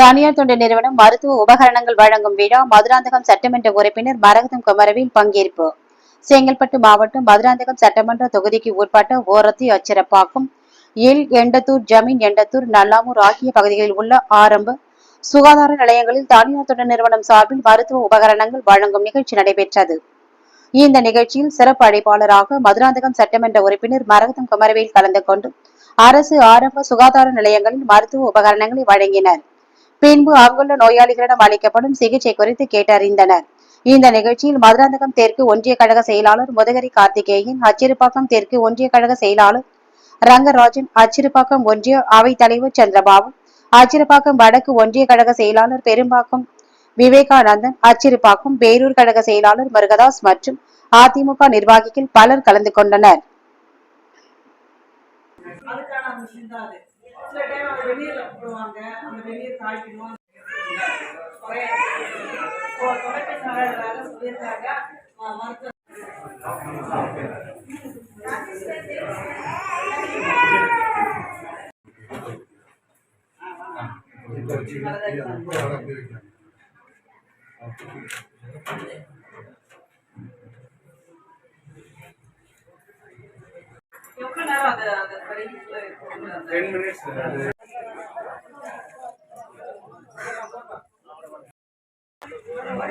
தனியார் தொண்டு நிறுவனம் மருத்துவ உபகரணங்கள் வழங்கும் விழா மதுராந்தகம் சட்டமன்ற உறுப்பினர் மரகதம் குமரவின் பங்கேற்பு. செங்கல்பட்டு மாவட்டம் மதுராந்தகம் சட்டமன்ற தொகுதிக்கு உட்பட்ட ஓரத்தி அச்சிறப்பாக்கும் எல் எண்டத்தூர் ஜமீன் எண்டத்தூர் நல்லாமூர் ஆகிய பகுதிகளில் உள்ள ஆரம்ப சுகாதார நிலையங்களில் தனியார் தொண்டு நிறுவனம் சார்பில் மருத்துவ உபகரணங்கள் வழங்கும் நிகழ்ச்சி நடைபெற்றது. இந்த நிகழ்ச்சியில் சிறப்பு அழைப்பாளராக மதுராந்தகம் சட்டமன்ற உறுப்பினர் மரகதம் குமரவேல் கலந்து கொண்டு அரசு ஆரம்ப சுகாதார நிலையங்களில் மருத்துவ உபகரணங்களை வழங்கினர். பின்பு அங்குள்ள நோயாளிகளிடம் அளிக்கப்படும் சிகிச்சை குறித்து கேட்டறிந்தனர். இந்த நிகழ்ச்சியில் மதுராந்தகம் தெற்கு ஒன்றிய கழக செயலாளர் முதகரி கார்த்திகேயன் அச்சிறுபாக்கம் தெற்கு ஒன்றிய கழக செயலாளர் ரங்கராஜன் அச்சிறுபாக்கம் ஒன்றிய அவைத் தலைவர் சந்திரபாபு அச்சிறுபாக்கம் வடக்கு ஒன்றிய கழக செயலாளர் பெரும்பாக்கம் விவேகானந்தன் அச்சிறுபாக்கம் பேரூர் கழக செயலாளர் முருகதாஸ் மற்றும் அதிமுக நிர்வாகிகள் பலர் கலந்து கொண்டனர். வெந்நீர்ல போடுவாங்க. அந்த வெந்நீர் காய்க்கணும் ஒரே இப்போ தொலைபேசி நாளர்களாக சொல்லியிருக்காங்க ஆ, மருத்துவ எவ்வளோ நேரம் அதை அதை டென் மினிட்ஸ்